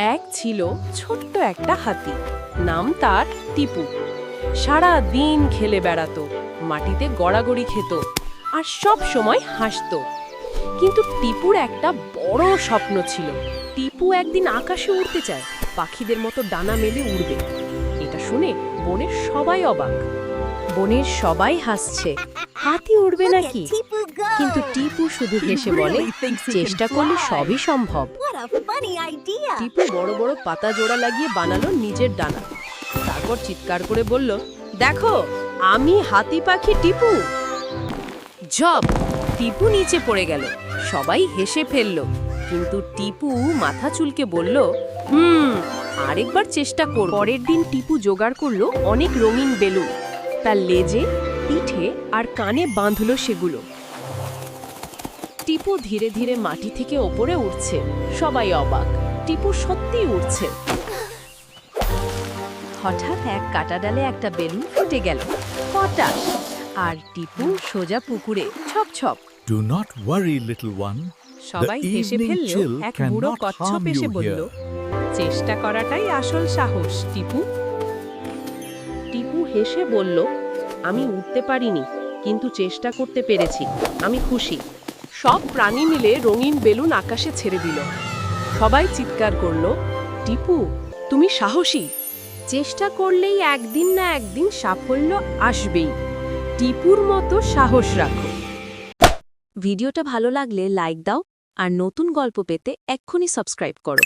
এক ছিল ছোট্ট একটা হাতি। নাম তার টিপু। সারা দিন খেলে বেড়াতো, মাটিতে গড়াগড়ি খেত আর সব সময় হাসতো। কিন্তু টিপুর একটা বড় স্বপ্ন ছিল, টিপু একদিন আকাশে উড়তে চায়, পাখিদের মতো ডানা মেলে উড়বে। এটা শুনে বনের সবাই অবাক। বনের সবাই হাসছে। হাতি উড়বে নাকি? কিন্তু টিপু শুধু হেসে বলে চেষ্টা করলে সবই সম্ভব! টিপু বড় বড় পাতা জোড়া লাগিয়ে বানালো নিজের ডানা। তারপর চিৎকার করে বলল দেখো আমি হাতি পাখি টিপু। জব টিপু নিচে পড়ে গেল। সবাই হেসে ফেলল। কিন্তু টিপু মাথা চুলকে বলল হুম আরেকবার চেষ্টা কর পরের দিন টিপু জোগাড় করল অনেক রঙিন বেলুন। তার লেজে পিঠে আর কানে বাঁধলো সেগুলো। টিপু ধীরে ধীরে মাটি থেকে ওপরে উঠছে। সবাই অবাক। টিপু সত্যিই উঠছে হঠাৎ এক কাটা ডালে একটা বেলুন ফুটে গেল। পটাশ আর টিপু সোজা পুকুরে ছপ ছপ। Do not worry, little one. সবাই হেসে ফেললেও এক বুড়ো কচ্ছপ এসে বলল চেষ্টা করাটাই আসল সাহস টিপু। টিপু হেসে বলল আমি উঠতে পারিনি, কিন্তু চেষ্টা করতে পেরেছি। আমি খুশি। সব প্রাণী মিলে রঙিন বেলুন আকাশে ছেড়ে দিল। সবাই চিৎকার করল, টিপু, তুমি সাহসী। চেষ্টা করলেই একদিন না একদিন সাফল্য আসবেই। টিপুর মতো সাহস রাখো। ভিডিওটা ভালো লাগলে লাইক দাও আর নতুন গল্প পেতে এক্ষুনি সাবস্ক্রাইব করো।